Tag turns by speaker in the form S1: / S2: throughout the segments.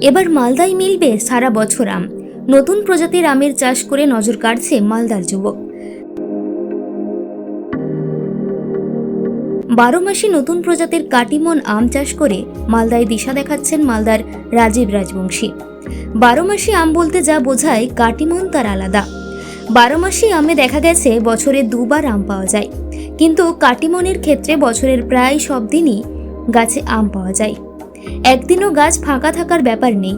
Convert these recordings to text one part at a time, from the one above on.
S1: এবার মালদায় মিলবে সারা বছর আম। নতুন প্রজাতির আমের চাষ করে নজর কাড়ছে মালদার যুবক। বারো মাসে নতুন প্রজাতির কাটিমন আম চাষ করে মালদায় দিশা দেখাচ্ছেন মালদার রাজীব রাজবংশী। বারো মাসি আম বলতে যা বোঝায়, কাটিমন তার আলাদা। বারো মাসি আমে দেখা গেছে, বছরে দুবার আম পাওয়া যায়। কিন্তু কাটিমনের ক্ষেত্রে বছরের প্রায় সব দিনই গাছে আম পাওয়া যায়। একদিনও গাছ ফাঁকা থাকার ব্যাপার নেই।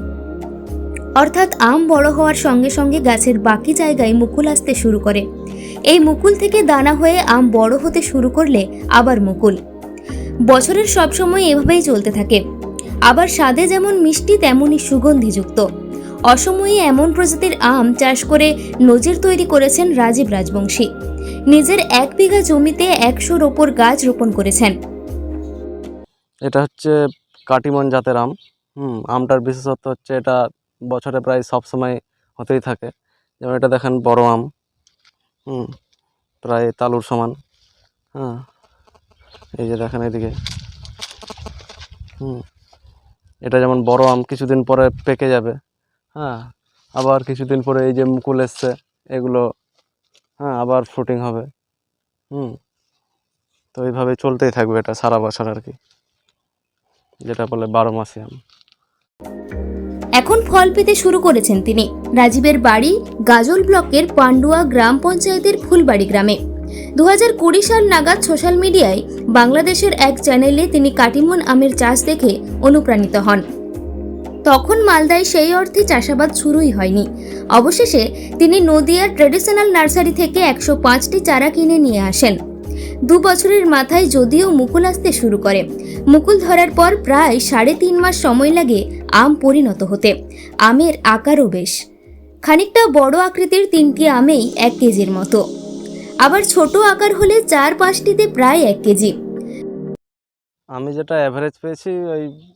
S1: অর্থাৎ আম বড় হওয়ার সঙ্গে সঙ্গে গাছের বাকি জায়গায় মুকুল আসতে শুরু করে। এই মুকুল থেকে দানা হয়ে আম বড় হতে শুরু করলে আবার মুকুল। বছরের সব সময় এভাবেই চলতে থাকে। আবার স্বাদে যেমন মিষ্টি, তেমনই সুগন্ধিযুক্ত। অসময়ে এমন প্রজাতির আম চাষ করে নজির তৈরি করেছেন রাজীব রাজবংশী। নিজের এক বিঘা জমিতে একশোর ওপর গাছ রোপণ করেছেন।
S2: এটা হচ্ছে কাটিমন জাতের আম। হুম, আমটার বিশেষত্ব হচ্ছে এটা বছরে প্রায় সব সময় হতেই থাকে। যেমন এটা দেখেন বড় আম। হুম, প্রায় তালুর সমান। হ্যাঁ এই যে দেখেন এদিকে। হুম, এটা যেমন বড় আম কিছুদিন পরে পেকে যাবে। হ্যাঁ আবার কিছুদিন পরে এই যে মুকুল এসছে, এগুলো হ্যাঁ আবার ফ্রুটিং হবে। হুম, তো এইভাবে চলতেই থাকবে এটা সারা বছর আর কি। যেটা বলে বারো মাসি আম।
S1: এখন ফল পেতে শুরু করেছেন তিনি। রাজীবের বাড়ি গাজল ব্লকের পান্ডুয়া গ্রাম পঞ্চায়েতের ফুলবাড়ি গ্রামে। দু কুড়ি সাল নাগাদ সোশ্যাল মিডিয়ায় বাংলাদেশের এক চ্যানেলে তিনি কাটিমন আমের চাষ দেখে অনুপ্রাণিত হন। তখন মালদায় সেই অর্থে চাষাবাদ শুরুই হয়নি। অবশেষে তিনি নদিয়ার ট্রেডিশনাল নার্সারি থেকে একশো পাঁচটি চারা কিনে নিয়ে আসেন। দু বছরের মাথায় যদিও মুকুল আসতে শুরু করে। মুকুল ধরার পর প্রায় সাড়ে তিন মাস সময় লাগে আম পরিণত হতে। আমের আকারও বেশ। খানিকটা বড় আকৃতির তিনটি আমেই এক কেজির মতো। আবার ছোট আকার হলে চার পাঁচটিতে প্রায় এক কেজি।
S2: আমি যেটা অ্যাভারেজ পেয়েছি ওই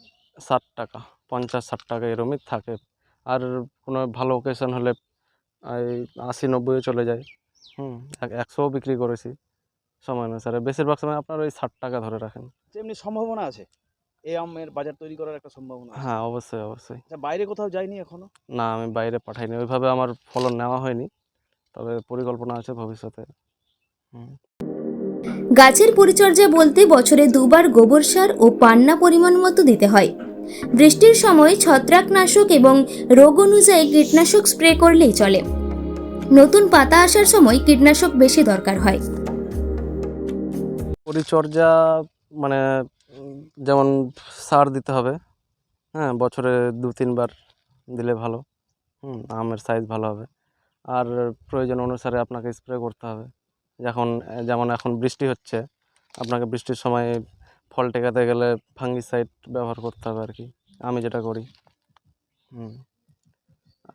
S2: ষাট টাকা, পঞ্চাশ, ষাট টাকা এরমই থাকে। আর কোনো ভালো ওকেশন হলে আশি, নব্বইও চলে যায়। হুম, এক- একশোও বিক্রি করেছি। সময় অনুসারে বেশিরভাগ সময় আপনার ওই ষাট টাকা ধরে রাখেন।
S3: যে এমনি সম্ভাবনা আছে? এই আমের বাজার তৈরি করার একটা সম্ভাবনা
S2: হ্যাঁ অবশ্যই অবশ্যই।
S3: আচ্ছা বাইরে কোথাও যাইনি এখনও?
S2: না আমি বাইরে পাঠাইনি। ওইভাবে আমার ফলন নেওয়া হয়নি তবে পরিকল্পনা আছে ভবিষ্যতে। হুম।
S1: গাছের পরিচর্যা বলতে বছরে দুবার গোবর সার ও পান্না পরিমাণ মতো দিতে হয়। বৃষ্টির সময় ছত্রাকনাশক এবং রোগ অনুযায়ী কীটনাশক স্প্রে করলেই চলে। নতুন পাতা আসার সময় কীটনাশক বেশি দরকার হয়।
S2: পরিচর্যা মানে যেমন সার দিতে হবে হ্যাঁ বছরে দু, তিনবার দিলে ভালো, হুম, আমের সাইজ ভালো হবে। আর প্রয়োজন অনুসারে আপনাকে স্প্রে করতে হবে। যখন, যেমন এখন বৃষ্টি হচ্ছে, আপনাকে বৃষ্টির সময় ফল টেকাতে গেলে ফাঙ্গিসাইড ব্যবহার করতে হবে আর কি আমি যেটা করি, হুম।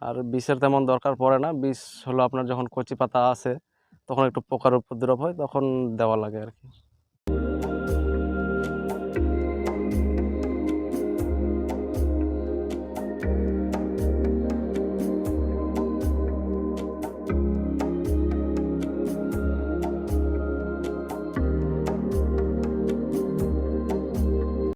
S2: আর বিষের তেমন দরকার পড়ে না, বিষ হলো আপনার যখন কচি পাতা আসে তখন একটু পোকার উপদ্রব হয়, তখন দেওয়া লাগে আর কি